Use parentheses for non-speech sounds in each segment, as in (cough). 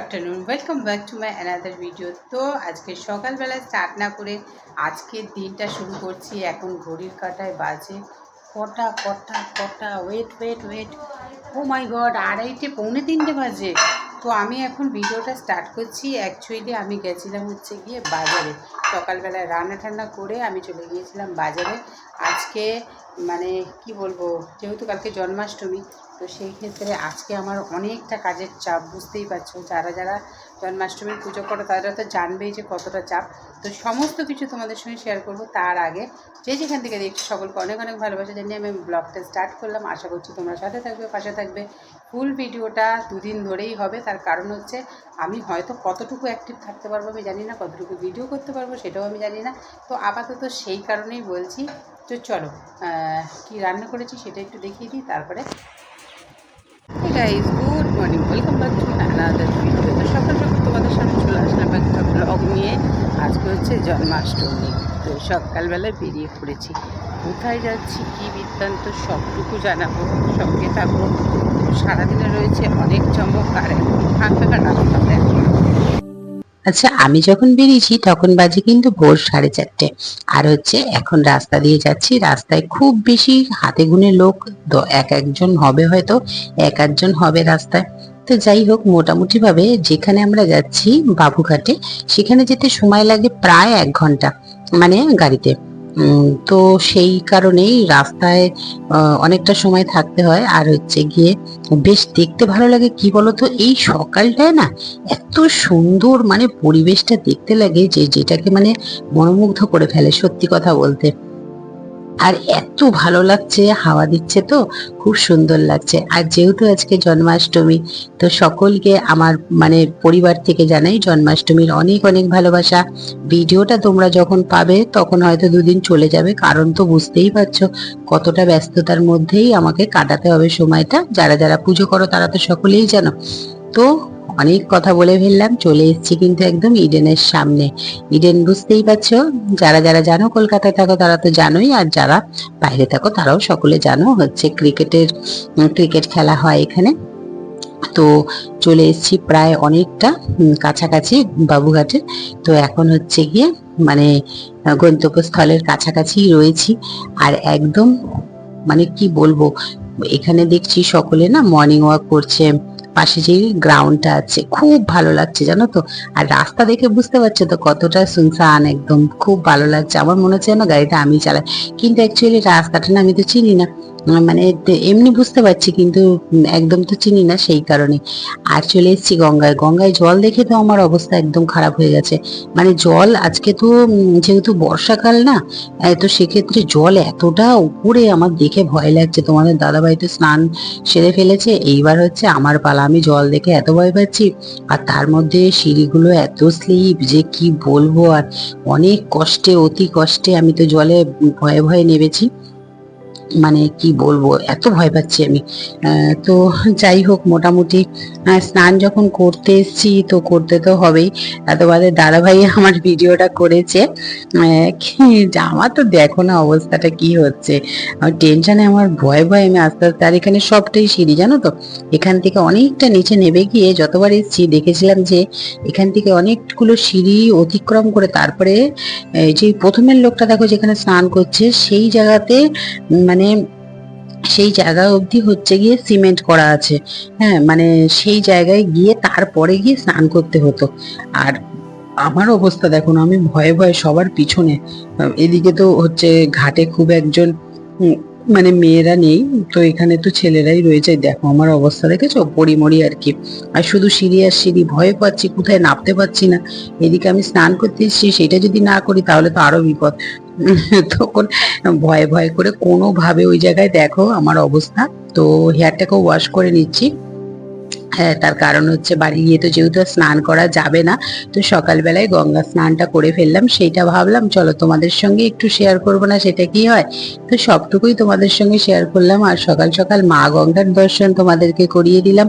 Afternoon welcome back to my another video তো আজকে সকালবেলায় স্টার্ট না করে আজকের দিনটা শুরু করছি এখন ঘড়ির কাটায় বাজে কটা কটা কটা? Wait wait wait oh my God আড়াইটে, পৌনে তিনটে বাজে। তো আমি এখন ভিডিওটা স্টার্ট করছি। অ্যাকচুয়ালি আমি গেছিলাম হচ্ছে গিয়ে বাজারে। সকালবেলায় রান্না টান্না করে আমি চলে গিয়েছিলাম বাজারে। আজকে মানে কি বলব? যেহেতু কালকে জন্মাষ্টমী তো সেই ক্ষেত্রে আজকে আমার অনেকটা কাজের চাপ, বুঝতেই পারছ। যারা যারা জন্মাষ্টমীর পুজো করে, তারা তো জানবেই যে কতটা চাপ। তো সমস্ত কিছু তোমাদের সঙ্গে শেয়ার করব তার আগে। যে যেখান থেকে দেখছি সকলকে অনেক অনেক ভালোবাসা জানিয়ে আমি ব্লগটা স্টার্ট করলাম। আশা করছি তোমরা সাথে থাকবে, পাশে থাকবে। ফুল ভিডিওটা দুদিন ধরেই হবে। তার কারণ হচ্ছে আমি হয়তো কতটুকু অ্যাক্টিভ থাকতে পারব আমি জানি না, কতটুকু ভিডিও করতে পারব সেটাও আমি জানি না। তো আপাতত সেই কারণেই বলছি তো চলো কি রান্না করেছি সেটা একটু দেখিয়ে দিই, তারপরে Hey good morning welcome back to another video. তো সকাল সকাল তোমাদের সামনে চলে আসলাম একটা ব্লগ নিয়ে। আজকে হচ্ছে জন্মাষ্টমী। তো সকালবেলায় বেরিয়ে পড়েছি। কোথায় যাচ্ছি, কী বৃত্তান্ত, সবটুকু জানাব, সঙ্গে থাকব। সারাদিনে রয়েছে অনেক চমক, আর এখন ফাঁকা রাস্তা দেখো আচ্ছা আমি যখন বেরিয়েছি তখন বাজে কিন্তু ভোর সাড়ে চারটে। আর হচ্ছে, এখন রাস্তা দিয়ে যাচ্ছি, রাস্তায় খুব বেশি হাতে গুনে লোক এক একজন হবে হয়তো, এক আধজন হবে রাস্তায়। তো যাই হোক মোটামুটি ভাবে যেখানে আমরা যাচ্ছি বাবুঘাটে, সেখানে যেতে সময় লাগে প্রায় এক ঘণ্টা মানে গাড়িতে। তো সেই কারণেই রাস্তায় অনেকটা সময় থাকতে হয়। আর হচ্ছে গিয়ে বেশ দেখতে ভালো লাগে। কি বলতো? এই সকালটায় না এত সুন্দর মানে পরিবেশটা দেখতে লাগে যে, যেটাকে মানে মনোমুগ্ধ করে ফেলে। সত্যি কথা বলতে। আর এত ভালো লাগছে, হাওয়া দিচ্ছে তো, খুব সুন্দর লাগছে। আর যেহেতু আজকে জন্মাষ্টমী, তো সকলকে আমার মানে পরিবার থেকে জানাই জন্মাষ্টমীর অনেক অনেক ভালোবাসা। ভিডিওটা তোমরা যখন পাবে, তখন হয়তো দুদিন চলে যাবে, কারণ তো বুঝতেই পারছ কতটা ব্যস্ততার মধ্যেই আমাকে কাটাতে হবে সময়টা। যারা যারা পুজো করো, তারা তো সকলেই জানো। তো অনেক কথা বলে ফেললাম, চলে এসেছি কিন্তু একদম ইডেনের সামনে। ইডেন বুঝতেই পারছ, যারা যারা জানো কলকাতায় থাকো তারা তো জানোই, আর যারা বাইরে থাকো তারাও সকলে জানো হচ্ছে ক্রিকেটের ক্রিকেট খেলা হয় এখানে। তো চলে এসেছি প্রায় অনেকটা কাছাকাছি বাবুঘাটে। তো এখন হচ্ছে গিয়ে মানে গন্তব্যস্থলের কাছাকাছি রয়েছি। আর একদম মানে কি বলব, এখানে দেখছি সকলে না মর্নিং ওয়াক করছে পাশে যে গ্রাউন্ডটা আছে, খুব ভালো লাগছে জানো তো? আর রাস্তা দেখে বুঝতে পারছ তো কতটা সুনসান একদম, খুব ভালো লাগছে। আমার মনে হচ্ছে যেন গাড়িটা আমি চালাই। কিন্তু অ্যাকচুয়ালি রাস্তাটা না আমি তো চিনি না। মানে এমনি বুঝতে পারছি কিন্তু একদম তো চিনি না সেই কারণে। আর চলে এসেছি গঙ্গায়। গঙ্গায় জল দেখে তো আমার অবস্থা একদম খারাপ হয়ে গেছে। মানে জল আজকে তো যেহেতু বর্ষাকাল না তো সেক্ষেত্রে জল এতটা উপরে আমার দেখে ভয় লাগছে। তোমাদের দাদাভাই তো স্নান সেরে ফেলেছে। এইবার হচ্ছে আমার পালা। আমি জল দেখে এত ভয় পাচ্ছি। আর তার মধ্যে সিঁড়িগুলো এত স্লিপ যে কি বলব আর, অনেক কষ্টে, অতি কষ্টে আমি তো জলে ভয়ে ভয়ে নেমেছি। মানে কি বলব এত ভয় পাচ্ছি আমি। তো যাই হোক মোটামুটি স্নান যখন করতে এসেছি তো করতে তো হবেই। এত বাদে দাদাভাই আমার ভিডিওটা করেছে। আমার তো দেখো না অবস্থাটা কি হচ্ছে। আমার টেনশনে আমার ভয় ভয় আমি আস্তে আস্তে আর এখানে সবটাই সিঁড়ি জানো তো? এখান থেকে অনেকটা নিচে নেমে গিয়ে যতবার এসেছি দেখেছিলাম যে এখান থেকে অনেকগুলো সিঁড়ি অতিক্রম করে তারপরে যে প্রথমের লোকটা দেখো যেখানে স্নান করছে সেই জায়গাতে উম, মানে সেই জায়গা অবধি হচ্ছে গিয়ে সিমেন্ট করা আছে। হ্যাঁ মানে সেই জায়গায় গিয়ে তারপরে গিয়ে স্নান করতে হতো। আর আমার অবস্থা দেখো না আমি ভয়ে ভয়ে সবার পিছনে এদিকে তো হচ্ছে ঘাটে খুব একজন মানে মেয়েরা নেই, তো এখানে তো ছেলেরাই রয়েছে। দেখো আমার অবস্থা দেখেছ? পরিমরি আর কি। আর শুধু সিঁড়ি আর সিঁড়ি, ভয় পাচ্ছি, কোথায় নামতে পারছি না। এদিকে আমি স্নান করতে এসেছি, সেটা যদি না করি তাহলে তো আরও বিপদ। (laughs) তখন ভয় ভয় করে কোনোভাবে ওই জায়গায় দেখো আমার অবস্থা। তো হেয়ারটাকেও ওয়াশ করে নিচ্ছি। হ্যাঁ তার কারণ হচ্ছে বাড়ি গিয়ে তো যেহেতু স্নান করা যাবে না তো সকালবেলায় গঙ্গা স্নানটা করে ফেললাম। সেইটা ভাবলাম চলো তোমাদের সঙ্গে একটু শেয়ার করব না সেটা কি হয়? তো সবটুকুই তোমাদের সঙ্গে শেয়ার করলাম আর সকাল সকাল মা গঙ্গার দর্শন তোমাদেরকে করিয়ে দিলাম।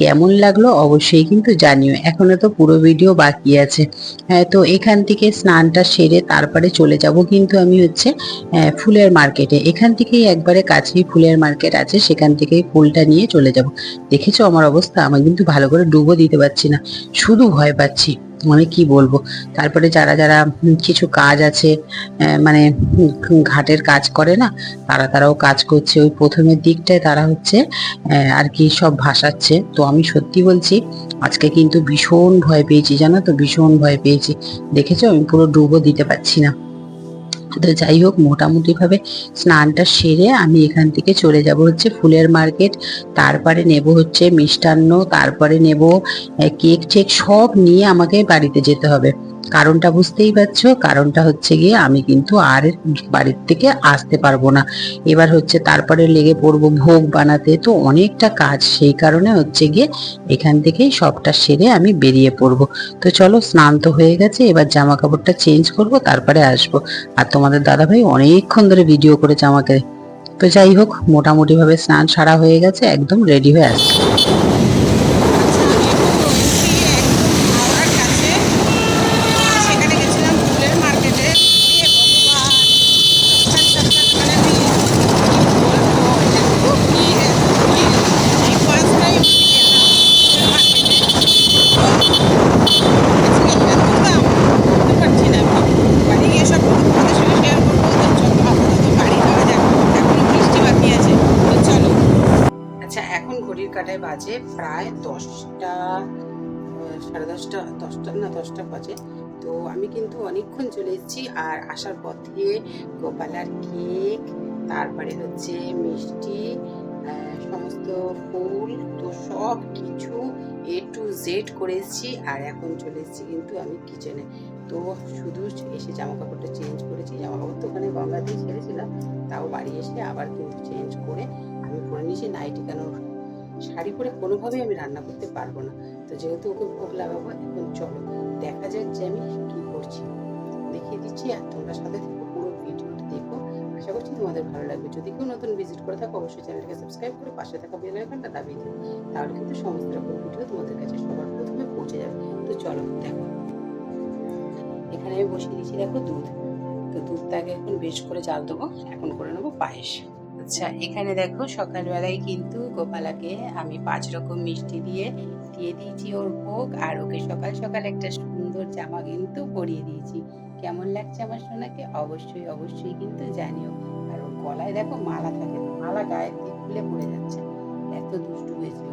কেমন লাগল অবশ্যই কিন্তু জানিও এখনও তো পুরো ভিডিও বাকি আছে। হ্যাঁ তো এখান থেকে স্নানটা সেরে তারপরে চলে যাব কিন্তু আমি হচ্ছে আহ, ফুলের মার্কেটে এখান থেকেই একবারে কাছেই ফুলের মার্কেট আছে সেখান থেকেই ফুলটা নিয়ে চলে যাব। দেখেছ আমার অবস্থা? আমি কিন্তু ভালো করে ডুবো দিতে পারছি না। শুধু ভয় পাচ্ছি মানে কি বলব? তারপরে যারা যারা কিছু কাজ আছে মানে ঘাটের কাজ করে না, তারা, তারাও কাজ করছে। ওই প্রথমের দিকটায় তারা হচ্ছে আর কি সব ভাসাচ্ছে। তো আমি সত্যি বলছি, আজকে কিন্তু ভীষণ ভয় পেয়েছি, জানো তো? ভীষণ ভয় পেয়েছি। দেখেছ? আমি পুরো ডুবো দিতে পারছি না। তো যাই হোক মোটামুটি ভাবে স্নানটা সেরে আমি এখান থেকে চলে যাব হচ্ছে ফুলের মার্কেট। তারপরে নেব হচ্ছে মিষ্টান্ন, তারপরে নেব কেক টেক সব নিয়ে আমাকে বাড়িতে যেতে হবে। কারণটা বুঝতেই পারছ, কারণটা হচ্ছে গিয়ে আমি কিন্তু আর বাড়ির থেকে আসতে পারব না। এবার হচ্ছে তারপরে লেগে পড়ব ভোগ বানাতে, তো অনেকটা কাজ, সেই কারণে হচ্ছে গিয়ে এখান থেকেই সবটা সেরে আমি বেরিয়ে পড়ব। তো চলো, স্নান তো হয়ে গেছে, এবার জামা কাপড়টা চেঞ্জ করব, তারপরে আসব। আর তোমাদের দাদাভাই অনেকক্ষণ ধরে ভিডিও করেছে আমাকে। তো যাই হোক মোটামুটি ভাবে স্নান সারা হয়ে গেছে, একদম রেডি হয়ে আসছে। দশটা বাজে। তো আমি কিন্তু অনেকক্ষণ চলে এসেছি আর আসার পথে গোপালার কেক, তারপরে হচ্ছে মিষ্টি সমস্ত ফুল, তো সব কিছু এ টু জেড করে এসেছি আর এখন চলে এসেছি কিন্তু আমি কিচেনে তো শুধু এসে জামা কাপড়টা চেঞ্জ করেছি জামা কাপড় তো ওখানে গঙ্গা দিয়ে ছেড়েছিলাম, তাও বাড়ি এসে আবার কিন্তু চেঞ্জ করে আমি পরে নিয়েছি নাইটি কেন শাড়ি পরে কোনোভাবেই আমি রান্না করতে পারব না। তো যেহেতু ওকে ভোগ লাগাবো, এখন চলো দেখা যাক যে আমি কি করছি। দেখিয়ে দিচ্ছি আর তোমরা সাথে থেকে, পুরো ভিডিওটা দেখো। আশা করছি তোমাদের ভালো লাগবে। যদি কেউ নতুন ভিজিট করে থাকো, অবশ্যই চ্যানেলটাকে সাবস্ক্রাইব করে পাশে থাকা বেল আইকনটা দাবিয়ে দিও। তাহলে কিন্তু সমস্ত রকম ভিডিও তোমাদের কাছে সবার প্রথমে পৌঁছে যাবে। তো চলো, দেখো। এখানে আমি বসিয়ে দিচ্ছি, দেখো দুধ। তো দুধটাকে এখন বেশ করে জাল দেবো। এখন করে নেব পায়েস। আচ্ছা এখানে দেখো সকালবেলায় কিন্তু গোপালাকে আমি পাঁচ রকম মিষ্টি দিয়ে দিয়ে দিয়েছি ওর ভোগ আর ওকে সকাল সকাল একটা সুন্দর জামা কিন্তু পরিয়ে দিয়েছি। কেমন লাগছে আমার সোনাকে? অবশ্যই অবশ্যই কিন্তু জানিও। আর ওর গলায় দেখো মালা থাকে মালা গায়ের দিয়ে খুলে পড়ে যাচ্ছে। এত দুষ্টু হয়েছে।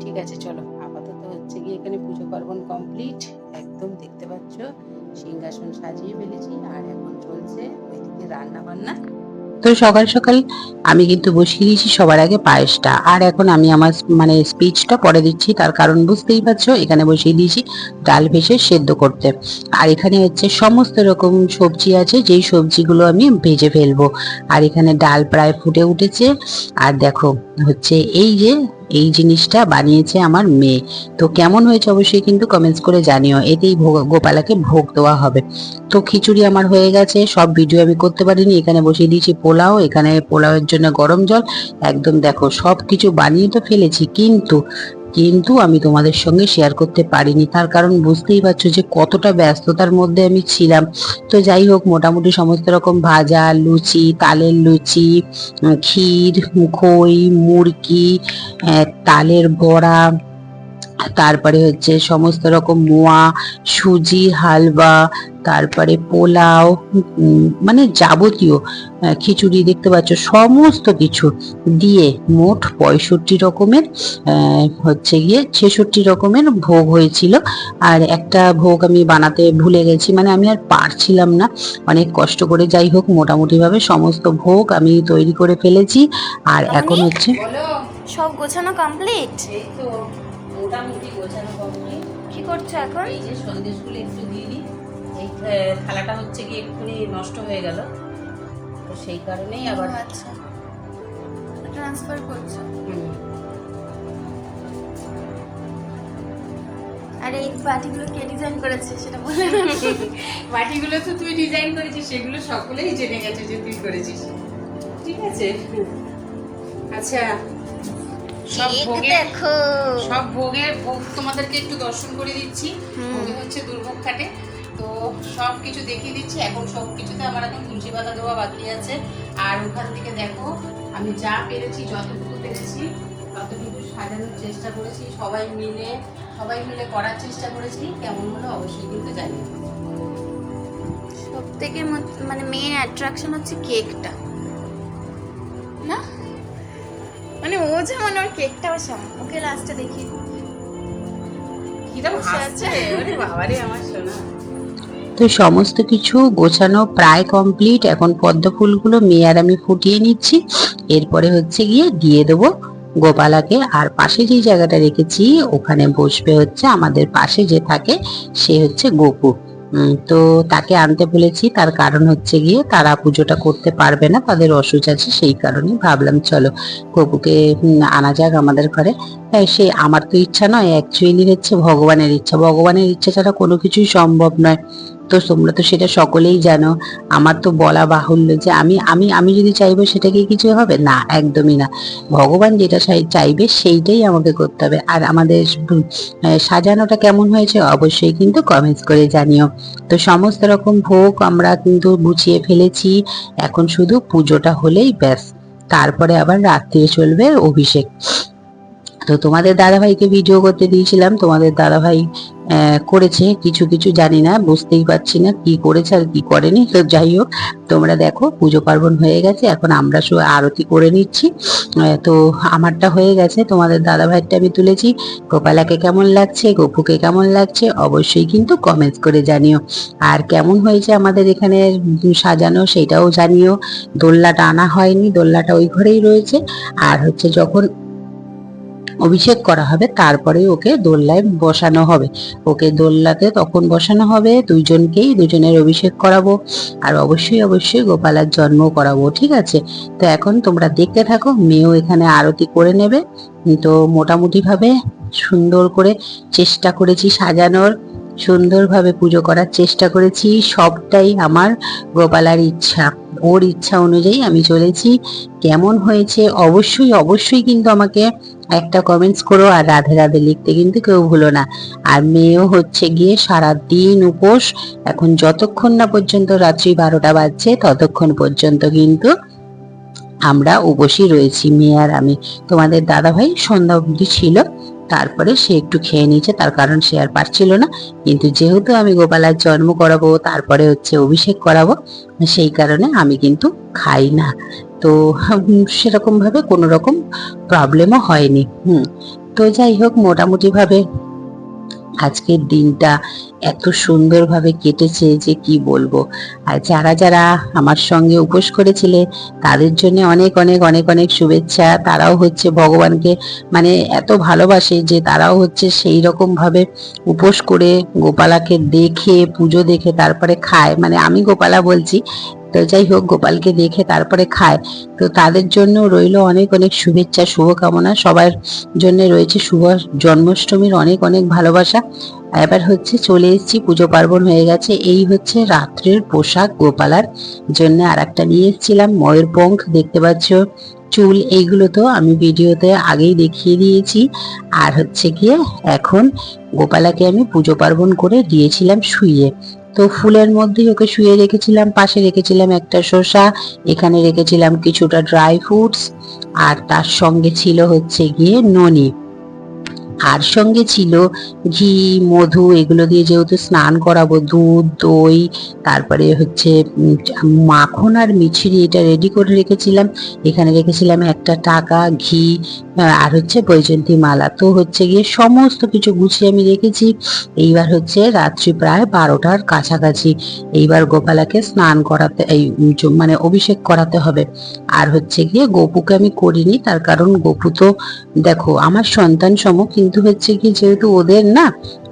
ঠিক আছে, চলো। আপাতত হচ্ছে গিয়ে এখানে পুজো পার্বণ কমপ্লিট একদম দেখতে পাচ্ছ, সিংহাসন সাজিয়ে ফেলেছি। আর এখন চলছে ওইদিকে রান্না বান্না তো সকাল সকাল আমি কিন্তু বসিয়ে দিয়েছি সবার আগে পায়েসটা। আর এখন আমি আমার মানে স্পিচটা পরে দিচ্ছি, তার কারণ বুঝতেই পারছ, এখানে বসিয়ে দিয়েছি ডাল ভেসে সেদ্ধ করতে। আর এখানে হচ্ছে সমস্ত রকম সবজি আছে, যেই সবজিগুলো আমি ভেজে ফেলব। আর এখানে ডাল প্রায় ফুটে উঠেছে। আর দেখো, হচ্ছে এই যে এই জিনিসটা বানিয়েছে আমার মেয়ে। তো কেমন হয়েছে অবশ্যই কিন্তু কমেন্টস করে জানিও। এতেই গোপালাকে ভোগ দেওয়া হবে। তো খিচুড়ি আমার হয়ে গেছে, সব ভিডিও আমি করতে পারিনি। এখানে বসিয়ে দিয়েছি পোলাও, এখানে পোলাওয়ের জন্য গরম জল। একদম দেখো সব কিছু বানিয়ে তো ফেলেছি, কিন্তু কিন্তু আমি তোমাদের সঙ্গে শেয়ার করতে পারিনি। তার কারণ বুঝতেই পারছ যে কতটা ব্যস্ততার মধ্যে আমি ছিলাম। তো যাই হোক, মোটামুটি সমস্ত রকম ভাজা, লুচি, তালের লুচি ক্ষীর, খই, মুরগি তালের বড়া তারপরে হচ্ছে সমস্ত রকম মোয়া সুজি হালবা তারপরে পোলাও মানে যাবতীয় খিচুড়ি দেখতে পাচ্ছ সমস্ত কিছু দিয়ে মোট পঁয়ষট্টি রকমের হচ্ছে গিয়ে ছেষট্টি রকমের ভোগ হয়েছিল। আর একটা ভোগ আমি বানাতে ভুলে গেছি মানে আমি আর পারছিলাম না। অনেক কষ্ট করে যাই হোক মোটামুটিভাবে সমস্ত ভোগ আমি তৈরি করে ফেলেছি। আর এখন হচ্ছে সব গোছানো কমপ্লিট এই তো। মোটামুটি গোছানো কমপ্লিট। কি করছ এখন? এই যে সন্দেশগুলো একটু দিয়ে দিই। এই থালাটা হচ্ছে কি একটুখানি নষ্ট হয়ে গেল। তো সেই কারণেই আবার আচ্ছা। ট্রান্সফার করছ। আর এই বাটিগুলো কে ডিজাইন করেছে সেটা বলে (laughs) বাটিগুলো তো তুই ডিজাইন করেছিস সেগুলো সকলেই জেনে গেছে যে তুই করেছিস। ঠিক আছে? আচ্ছা সব ভোগে দেখো। সব ভোগের ভোগ তোমাদেরকে একটু দর্শন করে দিচ্ছি। ভোগে হচ্ছে দুর্ভোগ কাটে তো সব কিছু দেখিয়ে দিচ্ছি। এখন সব কিছুতে আমার এখন তুলসী পাতা দেওয়া বাকি আছে। আর ওখান থেকে দেখো আমি যা পেরেছি যতটুকু পেরেছি যতটুকু সাজানোর চেষ্টা করেছি। সবাই মিলে সবাই মিলে করার চেষ্টা করেছি। কেমন হলো অবশ্যই কিন্তু দিও। সব থেকে মানে মেন অ্যাট্রাকশন হচ্ছে কেকটা। ও যেমন ওর কেকটা বসাম ওকে লাস্টে দেখি। তো সমস্ত কিছু গোছানো প্রায় কমপ্লিট এখন পদ্ম ফুলগুলো মেয়ে আর আমি ফুটিয়ে নিচ্ছি। এরপরে হচ্ছে গিয়ে দিয়ে দেবো গোপালাকে। আর পাশে যে জায়গাটা রেখেছি ওখানে বসবে হচ্ছে আমাদের পাশে যে থাকে সে হচ্ছে গোপু। তো তাকে আনতে বলেছি, তার কারণ হচ্ছে গিয়ে তারা পুজোটা করতে পারবে না, তাদের অসুচ আছে সেই কারণে ভাবলাম চলো গোপুকে আনা যাক আমাদের ঘরে। সে, আমার তো ইচ্ছা নয় অ্যাকচুয়ালি হচ্ছে ভগবানের ইচ্ছা। ভগবানের ইচ্ছা ছাড়া কোনো কিছুই সম্ভব নয়। তো তোমরা তো সেটা সকলেই জানো। আমার তো বলা বাহুল্য যে আমি আমি আমি যদি চাইব সেটাকে কিছু হবে? না, একদমই না। ভগবান যেটা চাইবে সেইটাই আমাকে করতে হবে। আর আমাদের সাজানোটা কেমন হয়েছে অবশ্যই কিন্তু কমেন্টস করে জানিও। তো সমস্ত রকম ভোগ আমরা কিন্তু গুছিয়ে ফেলেছি। এখন শুধু পুজোটা হলেই ব্যাস। তারপরে আবার রাত্রে চলবে অভিষেক। তো তোমাদের দাদাভাইকে ভিডিও করতে দিয়েছিলাম। তোমাদের দাদাভাই করেছে। কিছু কিছু জানি না, বুঝতেই পারছি না কি করেছে আর কি করেনি। তো যাই হোক, তোমরা দেখো, পুজো পার্বণ হয়ে গেছে। এখন আমরা সব আরতি করে নিচ্ছি। তো আমারটা হয়ে গেছে। তোমাদের দাদাভাইটা আমি তুলেছি। গোপালাকে কেমন লাগছে, গপুকে কেমন লাগছে, অবশ্যই কিন্তু কমেন্টস করে জানিও। আর কেমন হয়েছে আমাদের এখানে সাজানো সেটাও জানিও। দোল্লাটা আনা হয়নি দোল্লাটা ওই ঘরেই রয়েছে। আর হচ্ছে যখন অভিষেক করা হবে তারপরে ওকে দোল্লায় বসানো হবে। ওকে দোল্লাতে তখন বসানো হবে, দুইজনকেই, দুজনের অভিষেক করাবো, আর অবশ্যই অবশ্যই গোপালার জন্ম করাবো, ঠিক আছে? তো এখন তোমরা দেখতে থাকো, মেয়েও এখানে আরতি করে নেবে। তো মোটামুটি ভাবে সুন্দর করে চেষ্টা করেছি সাজানোর, সুন্দরভাবে পুজো করার চেষ্টা করেছি, সবটাই আমার গোপালার ইচ্ছা। ওর ইচ্ছা অনুযায়ী আমি চলেছি। কেমন হয়েছে? অবশ্যই অবশ্যই কিন্তু আমাকে একটা কমেন্টস করো আর রাধে রাধে লিখতে কিন্তু কেউ ভুলো না। আর মেয়েও হচ্ছে গিয়ে সারা দিন উপোস। এখন যতক্ষণ না পর্যন্ত রাত্রি বারোটা বাজছে, ততক্ষণ পর্যন্ত কিন্তু আমরা উপসী রয়েছি। মেয়ে আর আমি। তোমাদের দাদা ভাই সন্ধ্যা অবধি ছিল, তারপরে সে একটু খেয়ে নিয়েছে, তার কারণ সে আর পারছিল না। কিন্তু যেহেতু আমি গোপালার জন্ম করাবো, তারপরে হচ্ছে অভিষেক করাবো, সেই কারণে আমি কিন্তু খাই না। তো সেরকম ভাবে কোনো রকম প্রবলেমও হয়নি। হুম, তো যাই হোক মোটামুটি ভাবে আজকের দিনটা এত সুন্দরভাবে কেটেছে যে কি বলব। আর যারা যারা আমার সঙ্গে উপোস করেছিলে, তাদের জন্য অনেক অনেক অনেক অনেক শুভেচ্ছা। তারাও হচ্ছে ভগবানকে মানে এত ভালোবাসে যে তারাও হচ্ছে সেই রকম ভাবে উপোস করে গোপালাকে দেখে, পুজো দেখে, তারপরে খায়। মানে আমি গোপালা বলছি তো যাই হোক, গোপালকে দেখে তারপরে খায়। তো তাদের জন্য রইল অনেক অনেক শুভেচ্ছা, শুভকামনা। সবার জন্য রয়েছে শুভ জন্মাষ্টমীর অনেক অনেক ভালোবাসা। এবার হচ্ছে চলে এসেছি, পুজো পার্বণ হয়ে গেছে। এই হচ্ছে রাত্রের পোশাক গোপালার জন্য আর একটা নিয়ে এসেছিলাম, ময়ের পঙ্খ। দেখতে পাচ্ছ চুল, এইগুলো তো আমি ভিডিওতে আগেই দেখিয়ে দিয়েছি। আর হচ্ছে গিয়ে এখন গোপালাকে আমি পুজো পার্বণ করে দিয়েছিলাম শুইয়ে। তো ফুলের মধ্যেই ওকে শুয়ে রেখেছিলাম, পাশে রেখেছিলাম একটা শসা, এখানে রেখেছিলাম কিছুটা ড্রাই ফ্রুটস আর তার সঙ্গে ছিল হচ্ছে গিয়ে ননি। আর সঙ্গে ছিল, ঘি, মধু, এগুলো দিয়ে যেহেতু স্নান করাবো, দুধ, দই, তারপরে হচ্ছে মাখন আর মিছরি এটা রেডি করে রেখেছিলাম। এখানে রেখেছিলাম একটা টাকা, ঘি আর হচ্ছে বৈজন্তী মালা। তো হচ্ছে গিয়ে সমস্ত কিছু গুছিয়ে আমি রেখেছি। এইবার হচ্ছে রাত্রি প্রায় বারোটার কাছাকাছি। এইবার গোপালাকে স্নান করাতে, এই মানে অভিষেক করাতে হবে। আর হচ্ছে গিয়ে গোপুকে আমি করিনি তার কারণ গোপু তো দেখো আমার সন্তান সম কিন্তু হচ্ছে কি যেহেতু ওদের না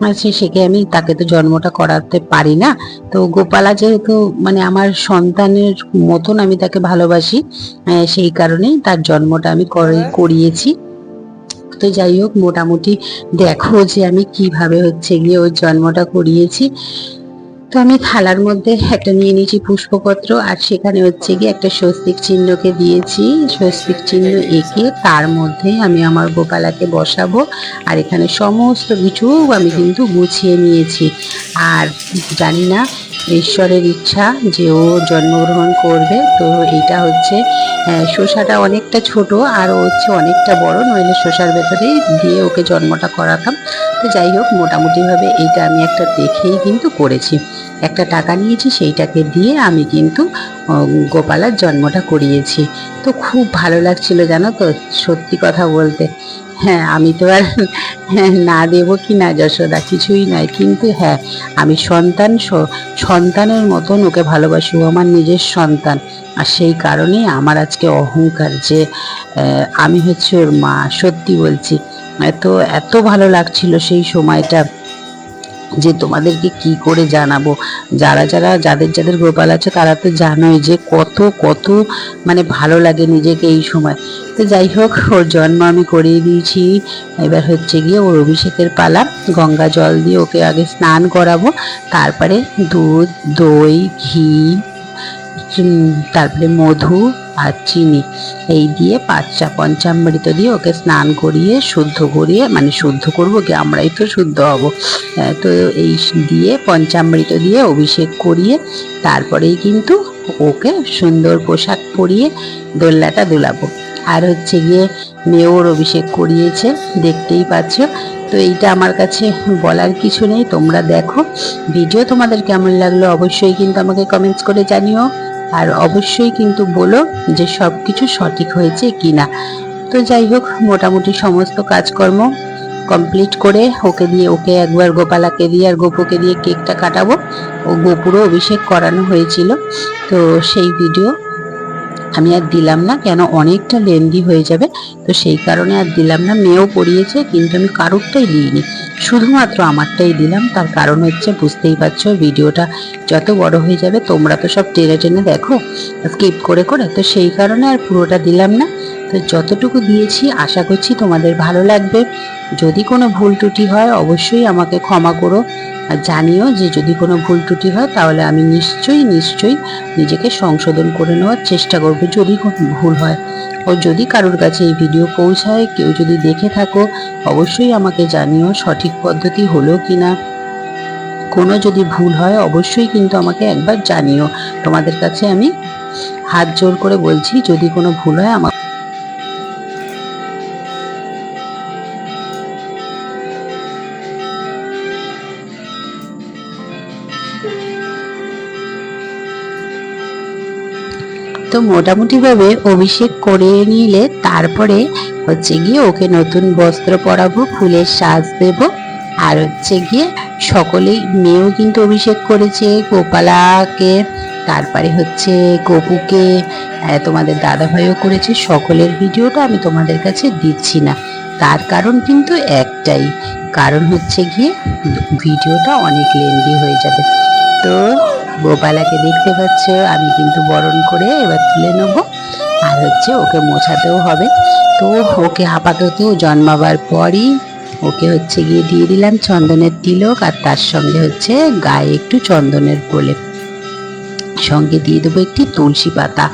আছে সেকে আমি তাকে তো জন্মটা করাতে পারি না। তো গোপালা যেহেতু মানে আমার সন্তানের মতন আমি তাকে ভালোবাসি সেই কারণেই তার জন্মটা আমি করিয়েছি। তো যাই হোক মোটামুটি দেখো যে আমি কীভাবে হচ্ছে গিয়ে ওই জন্মটা করিয়েছি। তো আমি থালার মধ্যে একটা নিয়ে নিয়েছি পুষ্পপত্র আর সেখানে হচ্ছে গিয়ে একটা স্বস্তিক চিহ্নকে দিয়েছি। স্বস্তিক চিহ্ন এঁকে তার মধ্যে আমি আমার গোপালাকে বসাবো আর এখানে সমস্ত কিছু আমি কিন্তু গুছিয়ে নিয়েছি। আর জানি না, ঈশ্বরের ইচ্ছা যে ও জন্মগ্রহণ করবে, তো এটা হচ্ছে শসাটা অনেকটা ছোট আর ও হচ্ছে অনেকটা বড়, নইলে শসার ভেতরেই দিয়ে ওকে জন্মটা করাতাম। তো যাই হোক মোটামুটিভাবে এইটা আমি একটা দেখেই কিন্তু করেছি। একটা টাকা নিয়েছি সেইটাকে দিয়ে আমি কিন্তু গোপালার জন্মটা করিয়েছি। তো খুব ভালো লাগছিল জানো তো সত্যি কথা বলতে। হ্যাঁ আমি তো আর হ্যাঁ, না দেবো কি না যশোদা কিছুই নয়। কিন্তু হ্যাঁ আমি সন্তান সন্তানের মতন ওকে ভালোবাসি আমার নিজের সন্তান। আর সেই কারণেই আমার আজকে অহংকার যে আমি হচ্ছে ওর মা সত্যি বলছি। এত এত ভালো লাগছিল সেই সময়টা যে তোমাদেরকে কি করে জানাব। যারা যারা, যাদের যাদের গোপাল আছে তারা তো জানোই যে কত কত মানে ভালো লাগে নিজেকে এই সময়। তো যাই হোক, ওর জন্ম আমি করিয়ে দিয়েছি। এবার হচ্ছে গিয়ে ওর অভিষেকের পালা। গঙ্গা জল দিয়ে ওকে আগে স্নান করাবো। তারপরে দুধ, দই, ঘি তারপরে মধু আর চিনি। এই দিয়ে পাঁচটা পঞ্চামৃত দিয়ে ওকে স্নান করিয়ে, শুদ্ধ করিয়ে মানে শুদ্ধ করব কি, আমরাই তো শুদ্ধ হব। তো এই দিয়ে পঞ্চামৃত দিয়ে অভিষেক করিয়ে, তারপরেই কিন্তু ওকে সুন্দর পোশাক পরিয়ে দোল্লাটা দোলাবো। আর হচ্ছে গিয়ে মেয়ের অভিষেক করিয়েছে, দেখতেই পাচ্ছ। তো এইটা আমার কাছে বলার কিছু নেই, তোমরা দেখো। ভিডিও তোমাদের কেমন লাগল অবশ্যই কিন্তু আমাকে কমেন্টস করে জানিও। আর অবশ্যই কিন্তু বলো যে সব কিছু সঠিক হয়েছে কি না তো যাই হোক, মোটামুটি সমস্ত কাজকর্ম কমপ্লিট করে ওকে দিয়ে, ওকে একবার গোপালাকে দিয়ে আর গোপুকে দিয়ে কেকটা কাটাবো। ও গোপুরও অভিষেক করানো হয়েছিল। তো সেই ভিডিও আমি আর দিলাম না, কেন অনেকটা লেন্দি হয়ে যাবে? তো সেই কারণে আর দিলাম না, মেয়েও পড়িয়েছে, কিন্তু আমি কারোরটাই দিইনি। শুধুমাত্র আমারটাই দিলাম, তার কারণ হচ্ছে বুঝতেই পারছ, ভিডিওটা যত বড় হয়ে যাবে, তোমরা তো সব টেনে টেনে দেখো স্কিপ করে করে, তো সেই কারণে আর পুরোটা দিলাম না। তো যতটুকু দিয়েছি, আশা করছি তোমাদের ভালো লাগবে। যদি কোনো ভুল ত্রুটি হয়, অবশ্যই আমাকে ক্ষমা করো। আর জানিও যে যদি কোনো ভুল ত্রুটি হয়, তাহলে আমি নিশ্চয়ই নিশ্চয়ই নিজেকে সংশোধন করে নেওয়ার চেষ্টা করব যদি ভুল হয়। ও যদি কারোর কাছে এই ভিডিও পৌঁছায়, কেউ যদি দেখে থাকো, অবশ্যই আমাকে জানিও সঠিক পদ্ধতি হলো কি না কোনো যদি ভুল হয়, অবশ্যই কিন্তু আমাকে একবার জানিও। তোমাদের কাছে আমি হাত জোর করে বলছি, যদি কোনো ভুল হয় আমার তো মোটামুটিভাবে অভিষেক করে নিলে তারপরে হচ্ছে গিয়ে ওকে নতুন বস্ত্র পরাবো, ফুলের সাজ দেব। আর হচ্ছে গিয়ে সকলেই মেয়েও কিন্তু অভিষেক করেছে, গোপালাকে, তারপরে হচ্ছে গপুকে তোমাদের দাদাভাইও করেছে, সকলের ভিডিওটা আমি তোমাদের কাছে দিচ্ছি না। তার কারণ কিন্তু একটাই, কারণ হচ্ছে গিয়ে ভিডিওটা অনেক লেন্দি হয়ে যাবে। তো গোপালাকে দেখতে পাচ্ছ, আমি কিন্তু বরণ করে এবার তুলে নেব। আর হচ্ছে ওকে মোছাতেও হবে। তো ওকে আপাতত জন্মাবার পরই ওকে হচ্ছে গিয়ে দিয়ে দিলাম চন্দনের তিলক, আর তার সঙ্গে হচ্ছে গায়ে একটু চন্দনের গোলে সঙ্গে দিয়ে দেবো একটি তুলসী পাতা।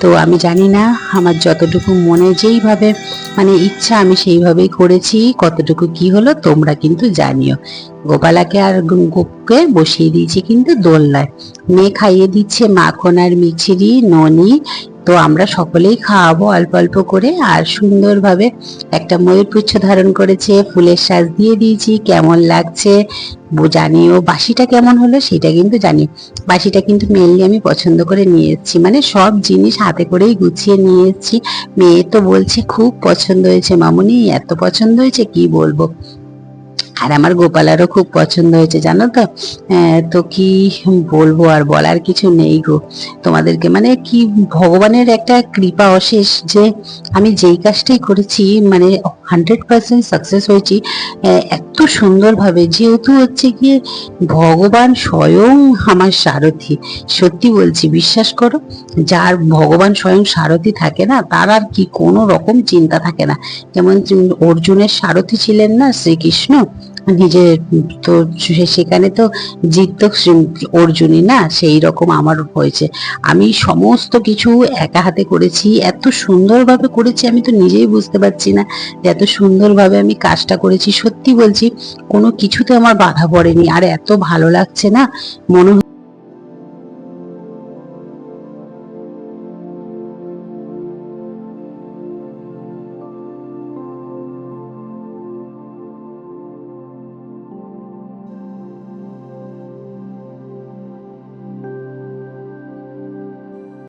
তো আমি জানি না আমার যতটুকু মনে যেইভাবে মানে ইচ্ছা আমি সেইভাবেই করেছি, কতটুকু কি হলো তোমরা কিন্তু জানিও। গোপালাকে আর গোপকে বসিয়ে দিয়েছি কিন্তু দোলনায়। মেয়ে খাইয়ে দিচ্ছে মাখন আর মিছিরি, ননি তো আমরা সকলেই খাওয়াবো অল্প অল্প করে আর সুন্দরভাবে একটা ময়ূর পুচ্ছ ধারণ করেছে, ফুলের সাজ দিয়ে দিয়েছি, কেমন লাগছে জানিও বাসিটা কেমন হলো সেটা কিন্তু জানি। বাসিটা কিন্তু মেনলি আমি পছন্দ করে নিয়ে এসেছি মানে সব জিনিস হাতে করেই গুছিয়ে নিয়ে এসেছি মেয়ে তো বলছে, খুব পছন্দ হয়েছে মামুনি, এত পছন্দ হয়েছে, কি বলব? আর আমার গোপালারও খুব পছন্দ হয়েছে জানো তো? আহ, তো কি বলব আর বলার কিছু নেই গো। তোমাদেরকে মানে কি ভগবানের একটা কৃপা অশেষ যে আমি যেই কাজটাই করেছি মানে হান্ড্রেড পার্সেন্ট সাকসেস হয়েছি এত সুন্দরভাবে যেহেতু হচ্ছে গিয়ে ভগবান স্বয়ং আমার সারথি। সত্যি বলছি বিশ্বাস করো যার ভগবান স্বয়ং সারথি থাকে না তার আর কি কোনো রকম চিন্তা থাকে না। যেমন অর্জুনের সারথি ছিলেন না শ্রীকৃষ্ণ নিজে তো সেখানে তো জিত তো অর্জুনই না? সেই রকম আমার হয়েছে। আমি সমস্ত কিছু একা হাতে করেছি। এত সুন্দরভাবে করেছি আমি তো নিজেই বুঝতে পারছি না যে এত সুন্দরভাবে আমি কাজটা করেছি। সত্যি বলছি, কোনো কিছুতে আমার বাধা পড়েনি। আর এত ভালো লাগছে না। মনে